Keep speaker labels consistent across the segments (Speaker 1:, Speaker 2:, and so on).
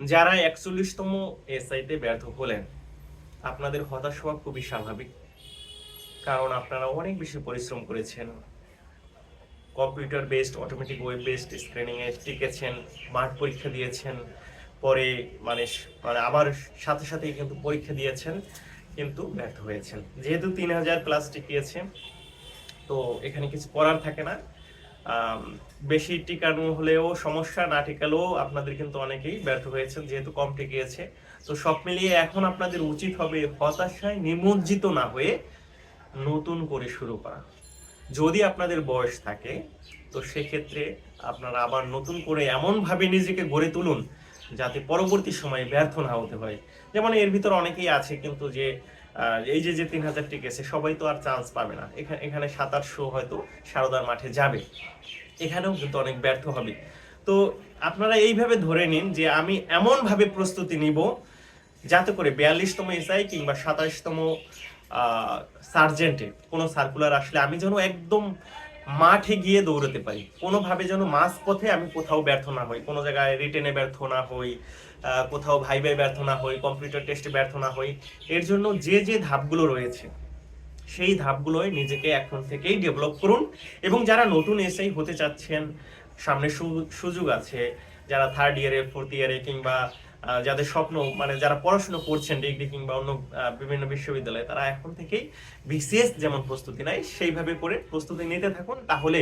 Speaker 1: যারা একচল্লিশতম এসআইতে ব্যর্থ হলেন, আপনাদের হতাশ হওয়া খুবই স্বাভাবিক। কারণ আপনারা অনেক বেশি পরিশ্রম করেছেন। Computer based automatic web based স্ক্রিনিংয়ে টিকেছেন, মাঠ পরীক্ষা দিয়েছেন, পরে মানে মানে আবার সাথে সাথেই কিন্তু পরীক্ষা দিয়েছেন, কিন্তু ব্যর্থ হয়েছেন। যেহেতু তিন হাজার প্লাস টিকিয়েছে, তো এখানে কিছু করার থাকে না। বেশি টিকানো হলেও, সমস্যা না টিকালেও আপনাদের কিন্তু অনেকেই ব্যর্থ হয়েছেন, যেহেতু কম টিকিয়েছে। তো সব মিলিয়ে এখন আপনাদের উচিত হবে হতাশায় নিমজ্জিত না হয়ে নতুন করে শুরু করা। যদি আপনাদের বয়স থাকে, তো সেক্ষেত্রে আপনারা আবার নতুন করে এমনভাবে নিজেকে গড়ে তুলুন যাতে পরবর্তী সময়ে ব্যর্থ না হতে হয়। যেমন এর ভিতর অনেকেই আছে কিন্তু যে এই যে যে তিন হাজার টিকেছে সবাই তো আর চান্স পাবে না। এখানে এখানে সাত আটশো হয়তো সারদার মাঠে যাবে। এখানেও কিন্তু অনেক ব্যর্থ হবে। তো আপনারা এইভাবে ধরে নিন যে, আমি এমনভাবে প্রস্তুতি নিব যাতে করে বিয়াল্লিশতম এসআই কিংবা সাতাশতম সার্জেন্টে কোনো সার্কুলার আসলে আমি যেন একদম মাঠে গিয়ে দৌড়াতে পারি। কোনোভাবে যেন মাঝ পথে আমি কোথাও ব্যর্থ না হই। কোনো জায়গায় রিটেনে ব্যর্থ না হই কোথাও ভাই ভাই ব্যর্থ না হই কম্পিউটার টেস্টে ব্যর্থ না হই। এর জন্য যে যে ধাপগুলো রয়েছে, সেই ধাপগুলোয় নিজেকে এখন থেকেই ডেভেলপ করুন এবং যারা নতুন এসেই হতে চাচ্ছেন, সামনে সুযোগ আছে, যারা থার্ড ইয়ারে ফোর্থ ইয়ারে কিংবা যাদের স্বপ্ন মানে যারা পড়াশোনা করছেন ডিগ্রি কিংবা অন্য বিভিন্ন বিশ্ববিদ্যালয়ে, তারা এখন থেকেই বিসিএস যেমন প্রস্তুতি নেয়, সেইভাবে করে প্রস্তুতি নিতে থাকুন। তাহলে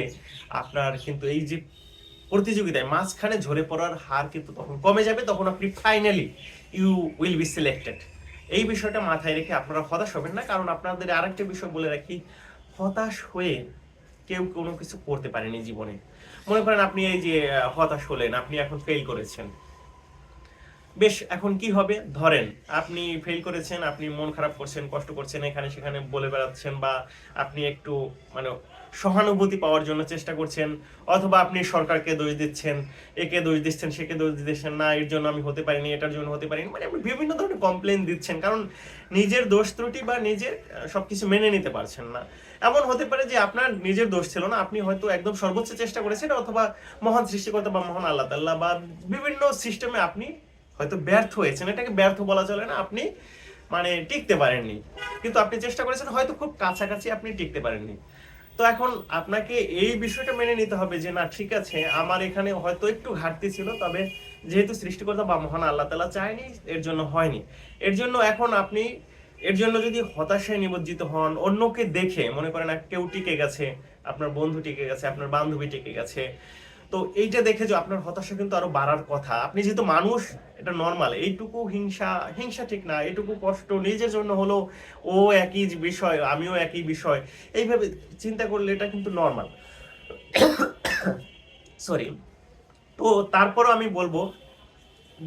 Speaker 1: আপনার কিন্তু এই যে প্রতিযোগিতায় মাঝখানে ঝরে পড়ার হার কিন্তু তখন কমে যাবে, তখন আপনি finally you will be selected এই বিষয়টা মাথায় রেখে আপনারা হতাশ হবেন না, কারণ আপনাদের আরেকটা বিষয় বলে রাখি, হতাশ হয়ে কেউ কোনো কিছু করতে পারেনি জীবনে। মনে করেন আপনি এই যে হতাশ হলেন, আপনি এখন ফেল করেছেন। বেশ, এখন কি হবে? ধরেন, আপনি ফেল করেছেন, আপনি মন খারাপ করছেন, কষ্ট করছেন, এখানে সেখানে বলে বেড়াচ্ছেন বা আপনি একটু মানে সহানুভূতি পাওয়ার জন্য চেষ্টা করছেন, অথবা আপনি সরকারকে দোষ দিচ্ছেন, একে দোষ দিচ্ছেন, সেকে দোষ দিচ্ছেন, না, এর জন্য আমি হতে পারিনি, এটার জন্য হতে পারিনি মানে আপনি বিভিন্ন ধরনের কমপ্লেন দিচ্ছেন, কারণ নিজের দোষ ত্রুটি বা নিজের সব কিছু মেনে নিতে পারছেন না। এমন হতে পারে যে আপনার নিজের দোষ ছিল না, আপনি হয়তো একদম সর্বোচ্চ চেষ্টা করেছেন, অথবা মহান সৃষ্টিকর্তা বা মহান আল্লাহ তাল্লাহ বা বিভিন্ন সিস্টেমে আপনি হয়তো ব্যর্থ হয়েছেন। এটাকে ব্যর্থ বলা চলে না, আপনি মানে টিকতে পারেননি। কিন্তু আপনি চেষ্টা করেছেন, হয়তো খুব কাছাকাছি আপনি টিকতে পারেননি। তো এখন আপনাকে এই বিষয়টা মেনে নিতে হবে যে, না, ঠিক আছে, আমার এখানে হয়তো একটু ঘাটতি ছিল, তবে যেহেতু সৃষ্টিকর্তা বা মহান আল্লাহ তালা চায়নি, এর জন্য হয়নি। এর জন্য এখন আপনি, এর জন্য যদি হতাশায় নিমজ্জিত হন, অন্যকে দেখে, মনে করেন কেউ টিকে গেছে, আপনার বন্ধু টিকে গেছে, আপনার বান্ধবী টিকে গেছে তো এইটা দেখে যে আপনার হতাশা কিন্তু আরও বাড়ার কথা। আপনি যেহেতু মানুষ, এটা নর্মাল এইটুকু হিংসা হিংসা ঠিক না, এইটুকু কষ্ট নিজের জন্য হলো ও একই বিষয়, আমিও একই বিষয়, এইভাবে চিন্তা করলে এটা কিন্তু নর্মাল সরি তো তারপরও আমি বলব,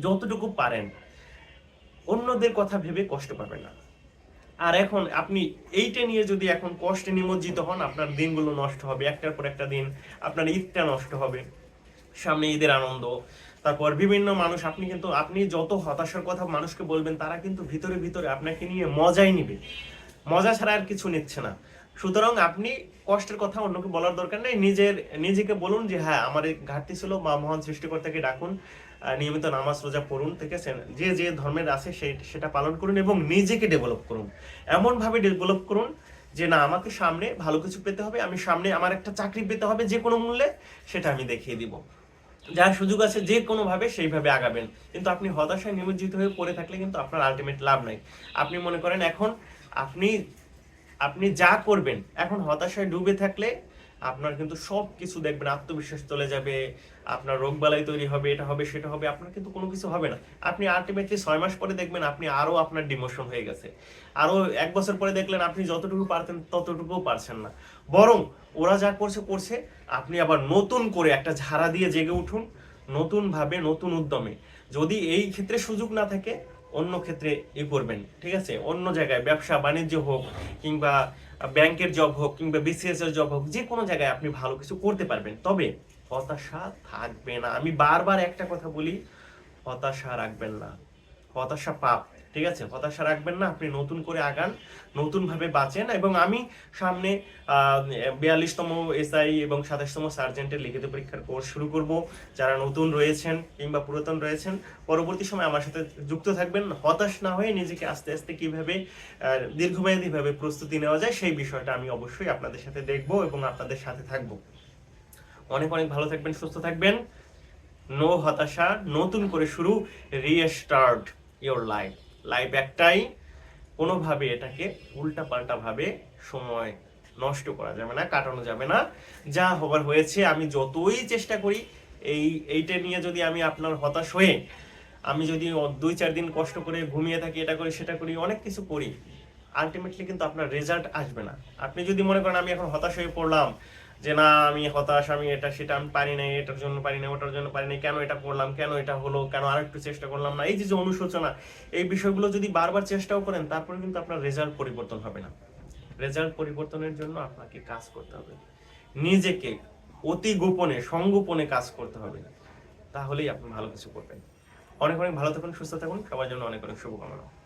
Speaker 1: যতটুকু পারেন, অন্যদের কথা ভেবে কষ্ট পাবেন না। আর এখন আপনি এইটা নিয়ে যদি এখন কষ্টে নিমজ্জিত হন, আপনার দিনগুলো নষ্ট হবে। একটার পর একটা দিন আপনার ঈদটা নষ্ট হবে। সামনে ঈদের আনন্দ। তারপর বিভিন্ন মানুষ, আপনি কিন্তু, আপনি যত হতাশার কথা মানুষকে বলবেন, তারা কিন্তু ভিতরে ভিতরে আপনাকে নিয়ে মজাই নিবে। মজা ছাড়া আর কিছু নিচ্ছে না। সুতরাং আপনি কষ্টের কথা অন্যকে বলার দরকার নেই। নিজের, নিজেকে বলুন যে হ্যাঁ আমার ঘাটতি ছিল বা মহান সৃষ্টিকর্তাকে ডাকুন। নিয়মিত নামাজ রোজা পড়ুন ঠিক আছে যে যে ধর্মের আছে সেই সেটা পালন করুন এবং নিজেকে ডেভেলপ করুন। এমন ভাবে ডেভেলপ করুন যে, না, আমাকে সামনে ভালো কিছু পেতে হবে, আমি সামনে আমার একটা চাকরি পেতে হবে যে কোনো মূল্যে, সেটা আমি দেখিয়ে দিব। যার সুযোগ আছে যে কোনো ভাবে সেইভাবে আগাবেন। কিন্তু আপনি হতাশায় নিমজ্জিত হয়ে পড়ে থাকলে কিন্তু আপনার আলটিমেট লাভ নাই। আপনি মনে করেন, এখন আপনি আপনি যা করবেন, এখন হতাশায় ডুবে থাকলে আপনার কিন্তু সব কিছু দেখবেন, আত্মবিশ্বাস চলে যাবে, আপনার রোগবালাই তৈরি হবে, এটা হবে, সেটা হবে, আপনার কিন্তু কোনো কিছু হবে না। আপনি আলটিমেটলি ছয় মাস পরে দেখবেন আপনি আরও আপনার ডিমোশন হয়ে গেছে। আরও এক বছর পরে দেখলেন আপনি যতটুকু পারতেন, ততটুকুও পারছেন না। বরং ওরা যা করছে করছে, আপনি আবার নতুন করে একটা ঝাড়া দিয়ে জেগে উঠুন নতুন ভাবে নতুন উদ্যমে। যদি এই ক্ষেত্রে সুযোগ না থাকে অন্য ক্ষেত্রে ই করবেন, ঠিক আছে? অন্য জায়গায় ব্যবসা, বাণিজ্য হোক কিংবা ব্যাংকের জব হোক কিংবা বিসিএস এর জব হোক, যে কোনো জায়গায় আপনি ভালো কিছু করতে পারবেন। তবে হতাশা থাকবে না। আমি বারবার একটা কথা বলি, হতাশা রাখবেন না। হতাশা পাপ। ঠিক আছে? হতাশা রাখবেন না, আপনি নতুন করে আগান নতুন ভাবে বাঁচেন এবং আমি সামনে বিয়াল্লিশতম এসআই এবং সাতাশতম সার্জেন্টের লিখিত পরীক্ষার কোর্স শুরু করব। যারা নতুন রয়েছেন কিংবা পুরাতন রয়েছেন, পরবর্তী সময় আমার সাথে যুক্ত থাকবেন। হতাশ না হয়ে নিজেকে আস্তে আস্তে কীভাবে দীর্ঘমেয়াদীভাবে প্রস্তুতি নেওয়া যায় সেই বিষয়টা আমি অবশ্যই আপনাদের সাথে দেখব এবং আপনাদের সাথে থাকব। অনেক অনেক ভালো থাকবেন, সুস্থ থাকবেন। নো হতাশা, নতুন করে শুরু, রিস্টার্ট ইওর লাইফ। লাইফ একটাই, কোনোভাবে এটাকে উল্টা পাল্টা ভাবে সময় নষ্ট করা যাবে না, কাটানো যাবে না। যা হবার হয়েছে, আমি যতই চেষ্টা করি, এই, এইটা নিয়ে যদি আমি আপনার হতাশ হয়ে, আমি যদি দুই চার দিন কষ্ট করে ঘুমিয়ে থাকি, এটা করি, সেটা করি, অনেক কিছু করি আলটিমেটলি কিন্তু আপনার রেজাল্ট আসবে না। আপনি যদি মনে করেন, আমি এখন হতাশ হয়ে পড়লাম যে, না, আমি হতাশ, আমি এটা, সেটা আমি পারি না এটার জন্য পারি না ওটার জন্য পারি না কেন এটা করলাম, কেন এটা হলো, কেন আরেকটু চেষ্টা করলাম না? এই যে অনুশোচনা, এই বিষয়গুলো যদি বারবার চেষ্টাও করেন, তারপরে কিন্তু আপনার রেজাল্ট পরিবর্তন হবে না। রেজাল্ট পরিবর্তনের জন্য আপনাকে কাজ করতে হবে। নিজেকে অতি গোপনে, সংগোপনে কাজ করতে হবে। তাহলেই আপনি ভালো কিছু করবেন। অনেক অনেক ভালো থাকুন, সুস্থ থাকুন, সবার জন্য অনেক অনেক শুভকামনা।